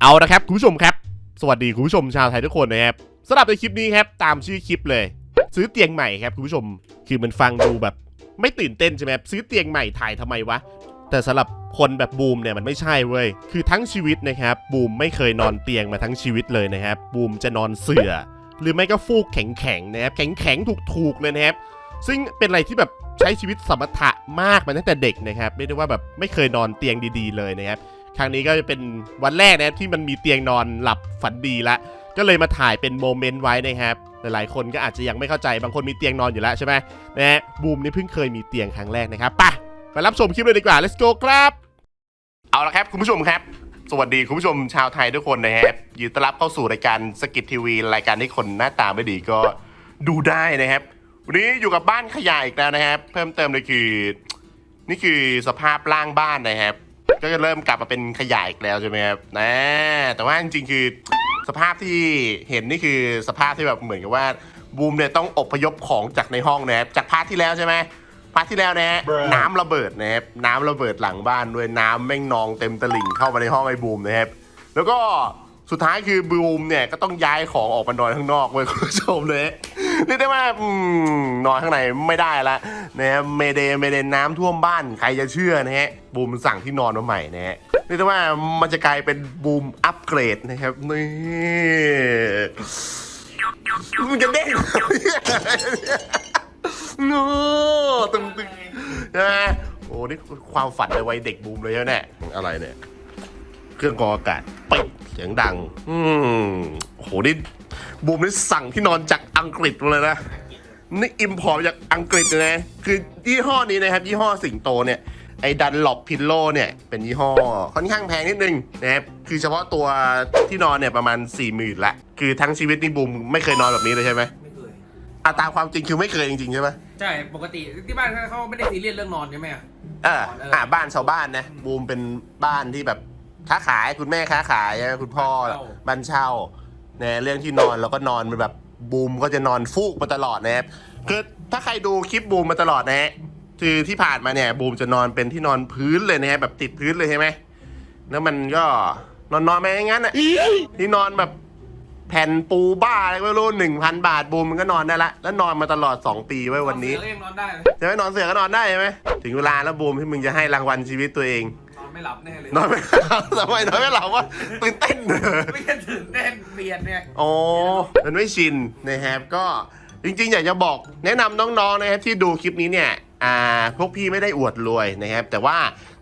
เอาละครับคุณผู้ชมครับ สวัสดีคุณผู้ชมชาวไทยทุกคนนะครับสำหรับในคลิปนี้ครับตามชื่อคลิปเลย ซื้อเตียงใหม่ครับคุณผู้ชมคือมันฟังดูแบบ ไม่ตื่นเต้นใช่ไหมซื้อเตียงใหม่ถ่ายทำไมวะแต่สำหรับคนแบบบูมเนี่ยมันไม่ใช่เว้ยคือทั้งชีวิตนะครับบูมไม่เคยนอนเตียงมาทั้งชีวิตเลยนะครับบูมจะนอนเสื่อ หรือไม่ก็ฟูกแข็งๆนะครับแข็งๆถูกๆเลยนะครับซึ่งเป็นอะไรที่แบบใช้ชีวิตสมถะมากมาตั้งแต่เด็กนะครับเรียกได้ว่าแบบไม่เคยนอนเตียงดี ๆ เลยนะครับ ครั้งนี้ก็จะเป็นวันแรกนะที่มันมีเตียงนอนหลับฝันดีละ ก็เลยมาถ่ายเป็นโมเมนต์ไว้นะครับ หลายๆคนก็อาจจะยังไม่เข้าใจบางคนมีเตียงนอนอยู่แล้วใช่ไหมนะฮะบูมนี่เพิ่งเคยมีเตียงครั้งแรกนะครับไปะไปรับชมคลิปเลยดีกว่า let's go ครับ เอาละครับคุณผู้ชมครับ สวัสดีคุณผู้ชมชาวไทยทุกคนนะครับยินดีต้อนรับเข้าสู่รายการสกิททีวีรายการที่คนหน้าตาไม่ดีก็ดูได้นะครับวันนี้อยู่กับบ้านขยายอีกแล้วนะครับ เพิ่มเติมเลยคือ นี่คือสภาพล่างบ้านนะครับ ก็จะเริ่มกลับมาเป็นขยายอีกแล้วใช่ไหมครับนะแต่ว่าจริงๆคือสภาพที่เห็นนี่คือสภาพที่แบบเหมือนกับว่าบูมเนี่ยต้องอพยพของจากในห้องนะครับจากพาร์ทที่แล้วใช่ไหมพาร์ทที่แล้วนะฮะ Bruh น้ำระเบิดนะครับน้ำระเบิดหลังบ้านด้วยน้ำแม่งนองเต็มตลิ่งเข้ามาในห้องไอ้บูมนะครับแล้วก็ สุดท้ายคือบูมเนี่ยก็ต้องย้ายของออกมานอนข้างนอกเว้ยคุณผู้ชมเลยเรียกได้ว่าอืมนอนข้างในไม่ได้ละนะฮะเมเดเมเดน้ำท่วมบ้านใครจะเชื่อนะฮะบูมสั่งที่นอนมาใหม่นะฮะเรียกได้ว่ามันจะกลายเป็นบูมอัปเกรดนะครับนี่มันจะเด้งโน้ตึงตึงนะโอ้นี่ความฝันในวัยเด็กบูมเลยใช่ไหมเนี่ยอะไรเนี่ย เครื่องกรองอากาศปิดเสียงดัง อืมโหนี่บูมนี่สั่งที่นอนจากอังกฤษมาเลยนะนี่อิมพอร์ตจากอังกฤษเลยนะ คือยี่ห้อนี้นะครับ ยี่ห้อสิงโตเนี่ยไอ้ดันหลบพิลโลเนี่ยเป็นยี่ห้อค่อนข้างแพงนิดนึงนะครับคือเฉพาะตัวที่นอนเนี่ยประมาณ4ี่หมื่นละ คือทั้งชีวิตนี่บูมไม่เคยนอนแบบนี้เลยใช่ไหมไม่เคยอะตามความจริงคือไม่เคยจริงๆใช่ไหมใช่ปกติที่บ้านเขาไม่ได้ซีเรียสเรื่องนอนใช่ไหมอะเอออ่าบ้านชาวบ้านนะบูมเป็นบ้านที่แบบ ค้าขายคุณแม่ค้าขายใช่ไหมคุณพ่อบ้านเช่าเนี่ยเรื่องที่นอนเราก็นอนเป็นแบบบูมก็จะนอนฟูกมาตลอดนะครับคือถ้าใครดูคลิปบูมมาตลอดนะฮะคือที่ผ่านมาเนี่ยบูมจะนอนเป็นที่นอนพื้นเลยนะฮะแบบติดพื้นเลยใช่ไหมแล้วมันก็นอนนอนไปอย่างนั้นอะที่นอนแบบแผ่นปูบ้าอะไรไม่รู้หนึ่งพันบาทบูมมันก็นอนได้ละแล้วนอนมาตลอดสองปีไว้วันนี้เสือก็ยังนอนได้เลยจะไม่นอนเสือก็นอนได้ใช่ไหมถึงเวลาแล้วบูมที่มึงจะให้รางวัลชีวิตตัวเองนอน ไม่หลับแน่เลยนอนไม่หลับทำไมนอนไม่หลับวะตื่นเต้นเหรอ ไม่ใช่ตื่นเต้นเปลี่ยนเนี่ย โอ้มันไม่ชินนะครับก็จริงๆ อยากจะบอกแนะนำน้องๆนะครับที่ดูคลิปนี้เนี่ยอ่าพวกพี่ไม่ได้อวดรวยนะครับแต่ว่า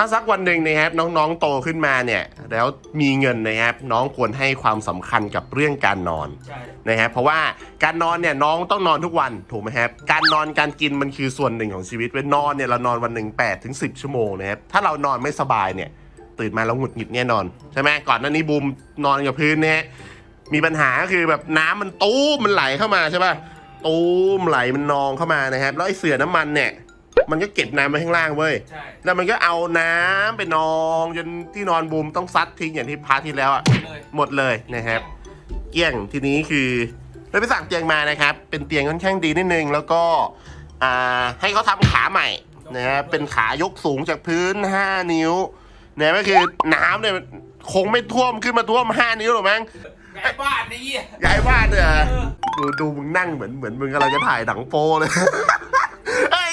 ถ้าสักวันหนึ่งนะครับน้องๆโตขึ้นมาเนี่ยแล้วมีเงินนะครับน้องควรให้ความสำคัญกับเรื่องการนอนใช่นะครับเพราะว่าการนอนเนี่ยน้องต้องนอนทุกวันถูกไหมครับการนอนการกินมันคือส่วนหนึ่งของชีวิตเว้ยนอนเนี่ยเรานอนวันหนึ่งแปดถึงสิบชั่วโมงนะครับถ้าเรานอนไม่สบายเนี่ยตื่นมาเราหงุดหงิดแน่นอนใช่ไหมก่อนหน้านี้บูมนอนกับพื้นเนี่ยมีปัญหาก็คือแบบน้ำมันตู้มมันไหลเข้ามาใช่ป่ะตู้มไหลมันนองเข้ามานะครับแล้วไอ้เสื่อน้ำมันเนี่ย มันก็เก็บน้ำไว้ข้างล่างเว้ย ใช่แล้วมันก็เอาน้ำไปนองจนที่นอนบูมต้องซัดทิ้งอย่างที่พาร์ทที่แล้วอะเลยหมดเลยนะครับ เกี้ยงทีนี้คือเราไปสั่งเตียงมานะครับ เป็นเตียงค่อนข้างดีนิดนึง แล้วก็อ่าให้เขาทำขาใหม่นะครับเป็นขายกสูงจากพื้น 5 นิ้วเนี่ยก็คือน้ำเนี่ยคงไม่ท่วมขึ้นมาท่วม 5 นิ้วหรอกมั้งย้ายบ้านนี่เหี้ยย้ายบ้านเนี่ยเออดูดูมึงนั่งเหมือนเหมือนมึงกำลังจะถ่ายหนังโปเลยเฮ้ยจ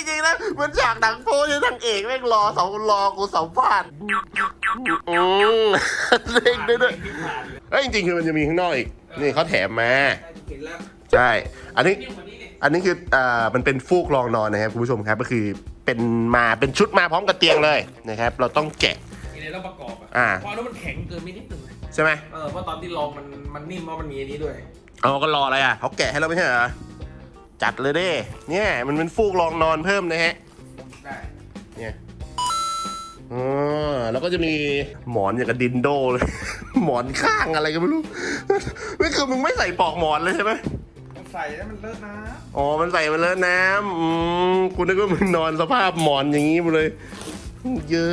ริงนะเหมือนฉากหนังโปที่นางเอกแม่งรอสองรอกูสัมภาษณ์อืมเล่งด้วยด้วยที่ผ่านเลยเอ้ยจริงๆคือมันจะมีข้างนอกอีกนี่เขาแถมมาใช่เห็นแล้วใช่ อันนี้นิ่มกว่านี้นี่อันนี้คืออ่ามันเป็นฟูกรองนอนนะครับคุณผู้ชมครับ ก็คือเป็นมาเป็นชุดมาพร้อมกับเตียงเลยนะครับ เราต้องแกะทีนี้เราประกอบอะอ่าเพราะอันนั้นมันแข็งเกินไปนิดนึงใช่ไหมเออเพราะตอนที่ลองมันมันนิ่มเพราะมันมีอันนี้ด้วยเอาก็รออะไรอะเขาแกะให้เราไม่ใช่เหรอ จัดเลยเด้เนี่ยมันเป็นฟูกรองนอนเพิ่มนะฮะได้เนี่ยอ๋อแล้วก็จะมีหมอนอย่างกับดินโดเลย หมอนข้างอะไรก็ไม่รู้ไม่คือมึงไม่ใส่ปลอกหมอนเลยใช่ไหมมันใส่แล้วมันเลอะนะอ๋อมันใส่มาเลอะน้ำอืมคุณนึกว่ามึงนอนสภาพหมอนอย่างนี้มาเลย เยอ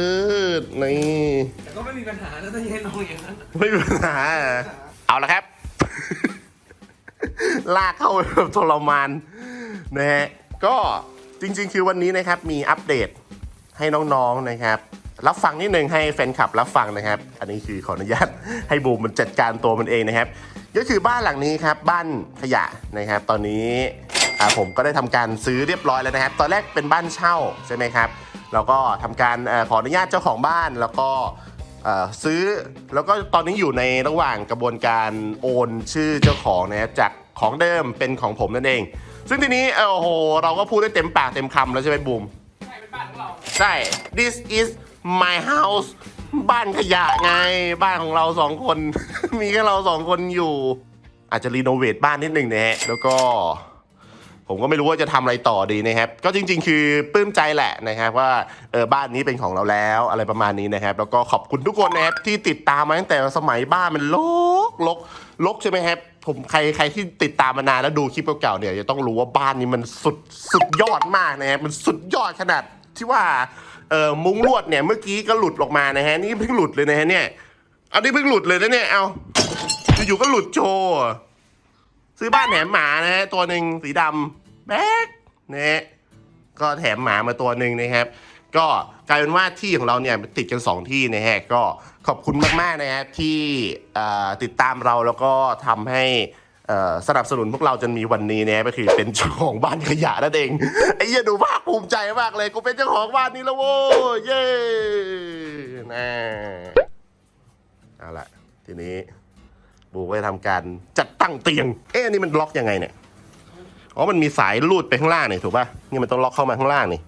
ะนี่แต่ก็ไม่มีปัญหานะถ้าให้นอนอย่างนั้น ไม่มีปัญหาอะเอาละครับ ลากเข้าแบบทรมานนะฮะก็จริงๆ คือวันนี้นะครับมีอัปเดตให้น้องๆนะครับ รับฟังนิดนึงให้แฟนคลับรับฟังนะครับ อันนี้คือขออนุญาตให้บูมมันจัดการตัวมันเองนะครับ ก็คือบ้านหลังนี้ครับบ้านขยะนะครับ ตอนนี้ผมก็ได้ทำการซื้อเรียบร้อยแล้วนะครับ ตอนแรกเป็นบ้านเช่าใช่ไหมครับแล้วก็ทำการขออนุญาตเจ้าของบ้านแล้วก็ ซื้อแล้วก็ตอนนี้อยู่ในระหว่างกระบวนการโอนชื่อเจ้าของนะจากของเดิมเป็นของผมนั่นเอง ซึ่งทีนี้โอ้โหเราก็พูดได้เต็มปากเต็มคำแล้วใช่ไหมบูมใช่เป็นบ้านของเราใช่ this is my house บ้านขยะไงบ้านของเราสองคน มีแค่เราสองคนอยู่ อาจจะรีโนเวทบ้านนิดหนึ่งนะฮะแล้วก็ ผมก็ไม่รู้ว่าจะทำอะไรต่อดีนะครับ ก็จริง ๆ คือปลื้มใจแหละนะครับว่าเออบ้านนี้เป็นของเราแล้วอะไรประมาณนี้นะครับ แล้วก็ขอบคุณทุกคนนะครับที่ติดตามมาตั้งแต่สมัยบ้านมันลกลกลกใช่ไหมครับผมใครใครที่ติดตามมานานแล้วดูคลิปเก่าๆเนี่ยจะต้องรู้ว่าบ้านนี้มันสุดสุดยอดมากนะครับมันสุดยอดขนาดที่ว่าเออมุ้งลวดเนี่ยเมื่อกี้ก็หลุดออกมานะฮะนี่เพิ่งหลุดเลยนะฮะเนี่ยอันนี้เพิ่งหลุดเลยนะเนี่ยเอาอยู่ๆก็หลุดโชว์ ซื้อบ้านแถมหมานะฮะตัวหนึ่งสีดำแบ๊กนะฮะก็แถมหมามาตัวหนึ่งนะครับ ก็กลายเป็นว่าที่ของเราเนี่ยติดกัน 2 ที่นะฮะก็ขอบคุณมากๆนะฮะที่ติดตามเราแล้วก็ทำให้สนับสนุนพวกเราจนมีวันนี้นะก็คือเป็นเจ้าของบ้านขยะนั่นเองไอ้เหี้ยดูภาคภูมิใจมากเลยกูเป็นเจ้าของบ้านนี้แล้วโว้ยเย้นะเอาละทีนี้ บูก็จะทำการจัดตั้งเตียง เอ๊ะนี่มันล็อกยังไงเนี่ย อ๋อ มันมีสายลูดไปข้างล่างนี่ถูกป่ะ นี่มันต้องล็อกเข้ามาข้างล่างนี่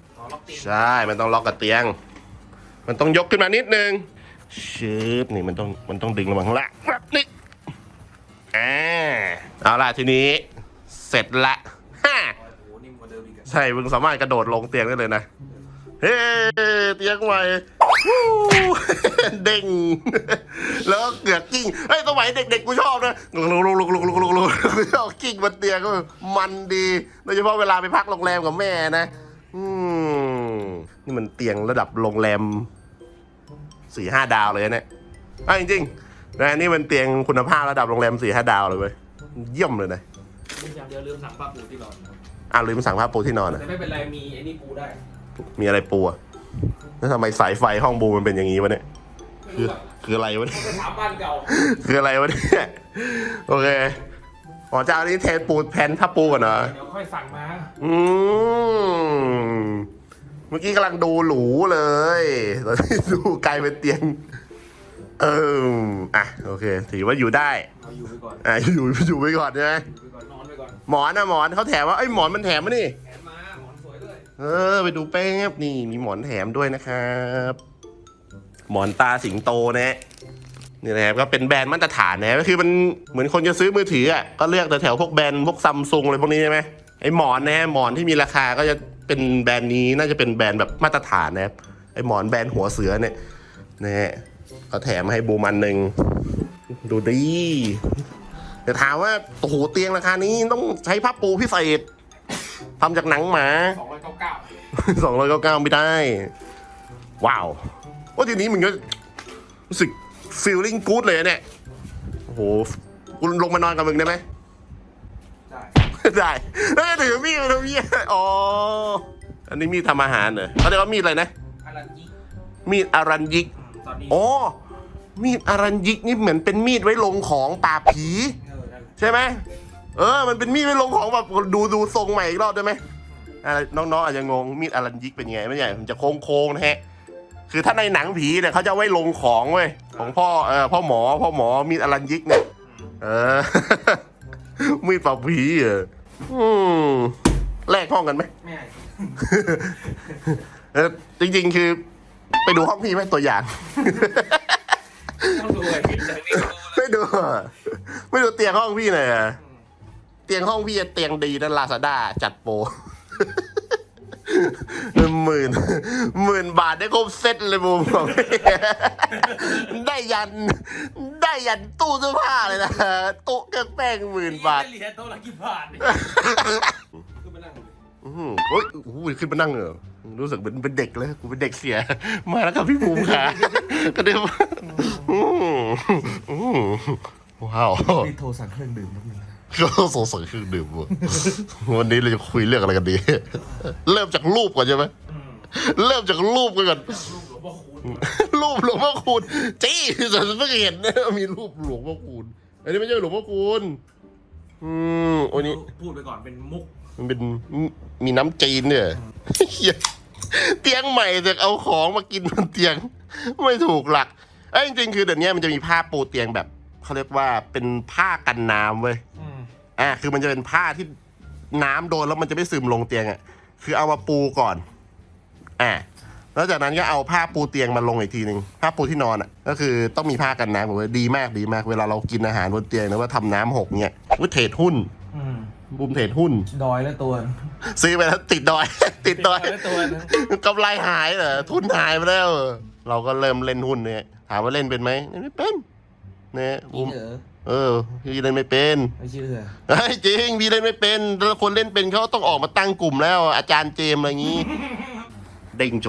ใช่ มันต้องล็อกกับเตียง มันต้องยกขึ้นมานิดนึงชืบนี่มันต้องมันต้องดึงลงมาข้างล่างนี้อ่าเอาล่ะทีนี้เสร็จละฮ่าใช่มึงสามารถกระโดดลงเตียงได้เลยนะ เฮ้เตียงใหม่วู้ เด้งแล้วเกือกกิ้งไอ้สมัยเด็กๆกูชอบนะลุกลุกลุชอบกิ้งบนเตียงก็มันดีโดยเฉพาะเวลาไปพักโรงแรมกับแม่นะนี่มันเตียงระดับโรงแรมสี่ห้าดาวเลยเนี่ยอ่จริงๆนะนี่มันเตียงคุณภาพระดับโรงแรมสี่ห้าดาวเลยเว้ยเยี่ยมเลยนะอย่างเดียวลืมสั่งผ้าปูที่นอนอะลืมสั่งผ้าปูที่นอนอะแต่ไม่เป็นไรมีไอ้นี่ปูได้ มีอะไรปูอะ แล้วทำไมสายไฟห้องบูมันเป็นอย่างนี้วะเนี่ยไม่คือรู้อะคืออะไรวะเนี่ยไปถามบ้านเก่าคืออะไรวะเนี่ยโอเคอ๋อเจ้านี้เทปูแผ่นทับปูก่อนเหรอเดี๋ยวค่อยสั่งมาอืมเมื่อกี้กำลังดูหรูเลยตอนนี้ดูกลายเป็นเตียง เอออะโอเคถือว่าอยู่ได้เอาอยู่ไปก่อนอะอยู่อยู่ไปก่อนใช่ไหมอยู่ไปก่อนนอนไปก่อนหมอนนะหมอนเขาแถมว่าไอ้ยหมอนมันแถมมานี่ เออ ไปดูแป๊บนี่มีหมอนแถมด้วยนะครับ หมอนตาสิงโตนะนี่นะครับก็เป็นแบรนด์มาตรฐานนะก็คือมันเหมือนคนจะซื้อมือถืออะก็เลือกแต่แถวพวกแบรนด์พวกซัมซุงอะไรพวกนี้ใช่ไหมไอหมอนนะฮะหมอนที่มีราคาก็จะเป็นแบรนด์นี้น่าจะเป็นแบรนด์แบบมาตรฐานนะครับไอหมอนแบรนด์หัวเสือเนี่ยนะฮะเขาแถมมาให้บูมันหนึ่งดูดีแต่ถามว่าโอ้โหเตียงราคานี้ต้องใช้ผ้าปูพิเศษทำจากหนังหมา สองร้อยเก้าเก้าสองร้อยเก้าเก้าไม่ได้ ว้าวว่าทีนี้มึงก็รู้สึก feeling good เลยอะเนี่ย โอ้โหกูลงมานอนกับมึงได้ไหมได้ได้เอ้ยถือมีดมาทำมีดอ๋อ อันนี้มีดทำอาหารเหรอเขาเรียกว่ามีดอะไรนะอารันยิกมีดอารันยิกตอนนี้อ๋อ มีดอารันยิกนี่เหมือนเป็นมีดไว้ลงของป่าบผีเออนั่นแหละใช่ไหม เออ มันเป็นมีดไว้ลงของแบบดูดูทรงใหม่อีกรอบได้ไหม อะไรน้องๆอาจจะงงมีดอารันยิกเป็นยังไงไม่ใช่มันจะโค้งๆนะฮะคือถ้าในหนังผีเนี่ยเขาจะเอาไว้ลงของเว้ยของพ่อเออพ่อหมอพ่อหมอมีดอารันยิกเนี่ยเออมีดปราบผีเหรออืมแลกห้องกันไหมไม่ให้เออจริง ๆ คือ ไปดูห้องพี่ไหมตัวอย่างต้องดูไอ้ผิดเลยไม่รู้เลยไม่ดูไม่ดูเตียงห้องพี่เลยอะเตียงห้องพี่อะเตียงดีนะลาซาด้าจัดโปร หมื่นหมื่นบาทได้ครบเซ็ตเลยบูมบอกได้ยัน ได้ยันตู้เสื้อผ้าเลยนะตู้เครื่องแป้งหมื่นบาทเหรียญโต๊ะละกี่บาทเนี่ยคือมานั่งดูอื้อหือโอ้ยโอ้โหขึ้นมานั่งเหรอรู้สึกเหมือนเป็นเด็กเลยกูเป็นเด็กเสีย มาแล้วครับพี่ภูมิค่ะก็เดี๋ยวอื้ออื้อว้าวพี่โทรสั่งเครื่องดื่มนิดนึงนะ ก็สงสัยเครื่องดื่มว่ะวันนี้เราจะคุยเรื่องอะไรกันดี เริ่มจากรูปก่อนใช่ไหมอืมเริ่มจากรูปกันก่อนลูกหลวงพ่อคูณรูปหลวงพ่อคูณจี้ฉันเพิ่งเห็นนะมีรูปหลวงพ่อคูณอันนี้ไม่ใช่หลวงพ่อคูณอืมโอ้ยนี่พูดไปก่อนเป็นมุก มันเป็นมีน้ำจีนเนี่ยเหี้ยเตียงใหม่แต่เอาของมากินบนเตียง ไม่ถูกหลักเอ้ยจริงๆคือเดี๋ยวนี้มันจะมีผ้าปูเตียงแบบเขาเรียกว่าเป็นผ้ากันน้ำเว้ย อืมอะคือมันจะเป็นผ้าที่น้ำโดนแล้วมันจะไม่ซึมลงเตียงอะ คือเอามาปูก่อน อะแล้วจากนั้นก็เอาผ้าปูเตียงมาลงอีกทีหนึ่งผ้าปูที่นอนอะ ก็คือต้องมีผ้ากันน้ำผมว่าดีมากดีมาก เวลาเรากินอาหารบนเตียงนะว่าทำน้ำหกเนี่ยว่าเทรดหุ้นอืมบุมเทรดหุ้น ดอยแล้วตัว ซื้อไปแล้วติดดอย ติดดอยแล้วตัวนึงกำไรหายเหรอทุนหายไปแล้ว เราก็เริ่มเล่นหุ้นเนี่ยถามว่าเล่นเป็นไหมเล่นไม่เป็นเนี่ยบุพี่ม เหรอเออพี่เล่นไม่เป็นไม่เชื่อเฮ้ยจริงพี่เล่นไม่เป็นแล้วคนเล่นเป็นเขาต้องออกมาตั้งกลุ่มแล้ว อาจารย์เจมส์อะไรอย่างนี้ เด้งโจ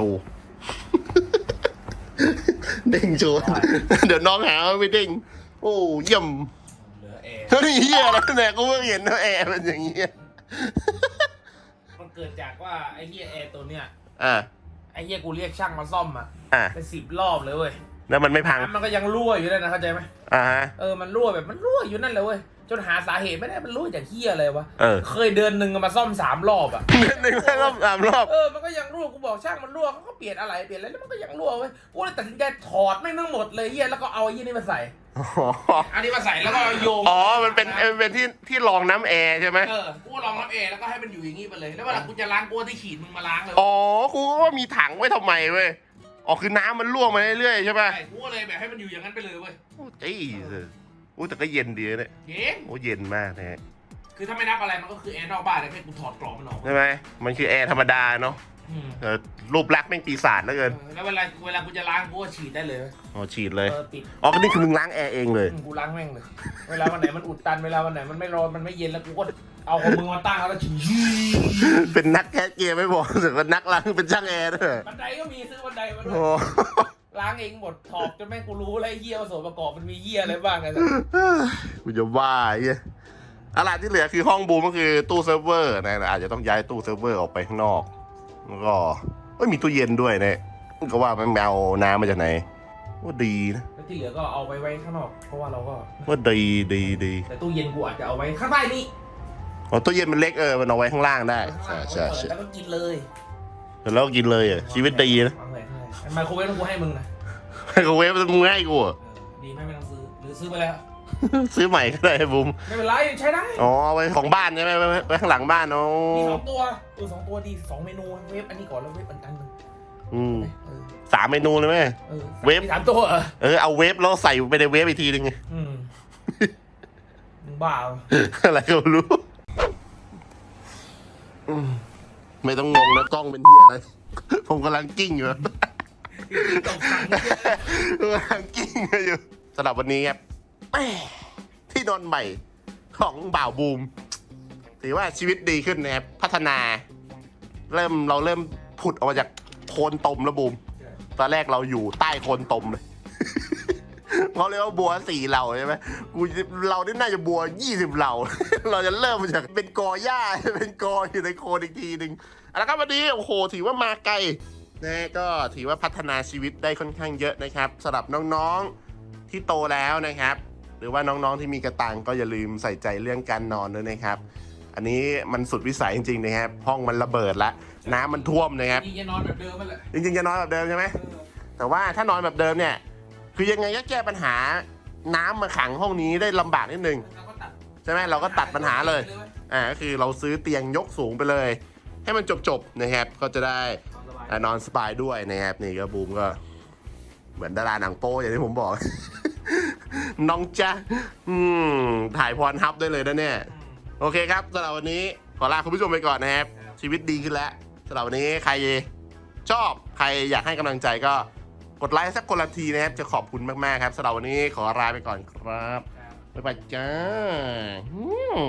เด้งโจ เดี๋ยวน้องหาว่าไม่เด้ง โอ้เยี่ยมเหลือแอร์เฮ้ยเฮียอะไรเนี่ยกูเพิ่งเห็นว่าแอร์เป็นอย่างนี้มันเกิดจากว่าไอ้เฮียแอร์ตัวเนี้ยอะไอ้เฮียกูเรียกช่างมาซ่อมอะอะ เป็นสิบรอบเลยเว้ย แล้วมันไม่พัง น้ำมันก็ยังรั่วอยู่เลยนะเข้าใจไหมอ่าฮะ เออมันรั่วแบบมันรั่วอยู่นั่นเลยเว้ยจนหาสาเหตุไม่ได้มันรั่วจากเฮียอะไรวะเออเคยเดือนหนึ่งมาซ่อมสามรอบอะ เดือนหนึ่งแล้วรอบสามรอบ เออ มันก็ยังรั่ว กูบอกช่างมันรั่วเขาก็เปลี่ยนอะไรเปลี่ยนอะไรแล้วมันก็ยังรั่วเว้ย กูเลยตัดสินใจถอดแม่งทั้งหมดเลยเฮียแล้วก็เอาไอ้เฮียนี่มาใส่ อ๋อ อันนี้มาใส่แล้วก็โยงอ๋อ มันเป็นมันเป็นที่ที่รองน้ำแอร์ใช่ไหมเออ กูลองน้ำเอแล้วก็ให้มันอยู่อย่างนี้ไปเลย แล้วเวลากูจะล้างกูเอาที่ขีดมึงมาล้างเลย อ๋อ กูก็ว่ามีถังไว้ทำไมเว้ย อ๋อคือน้ำมันรั่วมาเรื่อยๆใช่ป่ะใช่กูก็เลยแบบให้มันอยู่อย่างนั้นไปเลยเว้ยโอ้จี้โอ้แต่ก็เย็นดีนะเนี่ยเย็นโอ้เย็นมากนะฮะคือถ้าไม่นับอะไรมันก็คือแอร์นอกบ้านเลยแค่กูถอดกรอบมันออก ใช่ไหมมันคือแอร์ธรรมดาเนาะ อืมแต่รูปลักษณ์แม่งปีศาจเหลือเอเกินอแล้วเวลาเวลากูจะล้างกูก็ฉีดได้เลยเว้ยอ๋อฉีดเลยเออปิดอ๋อก็นี่คือมึงล้างแอร์เองเลยอืมกูล้างแม่งเลย เวลาวันไหนมันอุดตันเวลาวันไหนมันไม่ร้อนมันไม่เย็นแล้วกูก็เอาของมึงมาตั้งแล้วก็ฉีดเป็นนักแคสเกมไม่บอกแต่ว่านักล้างเป็นช่างแอร์ด้วยบันไดก็มีซื้อบันไดมาด้วโอ้ยล้างเองหมดถอดจนแม่งกูรู้แล้วไอ้เหี้ยว่าส่วนประกอบมันมีเหี้ยอะไรบ้างไงสัสกูจะว่าไอ้เหี้ยอะไรที่เหลือคือห้องบูมก็คือตู้เซิร์ฟเวอร์นะอาจจะต้องย้ายตู้เซิร์ฟเวอร์ออกไปข้างนอก แล้วก็เอ้ยมีตู้เย็นด้วยเนี่ยก็ว่ามันเอาน้ำมาจากไหนว่าดีนะแล้วที่เหลือก็เอาไปไว้ข้างนอก เพราะว่าเราก็ว่าดีดีดีแต่ตู้เย็นกูอาจจะเอาไว้ข้างใต้นี่อ๋อตู้เย็นมันเล็กเออมันเอาไว้ข้างล่างได้ข้างใช่ล่างใช่เอาใช่ไว้เปิดแล้วก็กินเลยแล้วก็กินเลยอะชีวิตดีนะวางไว้ข้างในไมโครเวฟกูให้มึงนะไมโครเวฟมันมึงให้กูอะเออดีไหมไม่ต้องซื้อหรือซื้อไปแล้ว ซื้อใหม่ก็ได้บูมไม่เป็นไรใช้ได้อ๋อไว้ของบ้านใช่ไหมไว้ไว้ข้างหลังบ้านเนามีสะองตัวเออสองตัวดีสองเมนูเวฟอันนี้ก่อนแล้วเวฟอันอันหนึงอืมเออสามเมนูเลยไหม เออเวฟ มีสามตัวเหรอเออเอาเวฟแล้วใส่ไปในเวฟอีกทีนึงไง อืมมึงบ้าเหรออะไรก็ไม่รู้อืมไม่ต้องงงนะกล้องเป็นเฮียอะไรผมกำลังกิ้งอยู่ ตกสั่ง กำลังกิ้งอยู่สำหรับวันนี้ครับ แม่ที่นอนใหม่ของบ่าวบูมถือว่าชีวิตดีขึ้นนะครับพัฒนา เริ่มเราเริ่มผุดออกมาจากโคนตมแล้วบูม ตอนแรกเราอยู่ใต้โคนตมเลย เขาเรียกว่าบัวสี่เหล่าใช่ไหมกูเรานี่น่าจะบัวยี่สิบเหล่า เราจะเริ่มมาจากเป็นกอหญ้าเป็นกออยู่ในโคนอีกทีหนึ่งแล้วก็วันนี้โอ้โหถือว่ามาไกลนะก็ถือว่าพัฒนาชีวิตได้ค่อนข้างเยอะนะครับสำหรับน้องๆที่โตแล้วนะครับ หรือว่าน้องๆที่มีกระตังก็อย่าลืมใส่ใจเรื่องการนอนด้วยนะครับ อันนี้มันสุดวิสัยจริงๆนะครับ ห้องมันระเบิดละน้ำมันท่วมนะครับนี่จะนอนแบบเดิมมันแหละจริงๆจะนอนแบบเดิมใช่ไหมแต่ว่าถ้านอนแบบเดิมเนี่ย คือยังไงก็แก้ปัญหาน้ำมาขังห้องนี้ได้ลำบากนิดนึงเราก็ตัดใช่ไหมเราก็ตัดปัญหาเลยอ่าก็คือเราซื้อเตียงยกสูงไปเลย ให้มันจบๆนะครับก็จะได้อ่านอนสบายด้วยนะครับนี่ก็บูมก็ เหมือนดาราหนังโป้อย่างที่ผมบอก น้องจ๊ะอืมถ่ายพรฮับได้เลยนะเนี่ย โอเคครับสำหรับวันนี้ขอลาคุณผู้ชมไปก่อนนะครับ ชีวิตดีขึ้นแล้วสำหรับวันนี้ใครชอบใครอยากให้กำลังใจก็กดไลค์สักคนละทีนะครับ จะขอบคุณมากๆครับสำหรับวันนี้ขอลาไปก่อนครับ บ๊ายบายจ้าอืม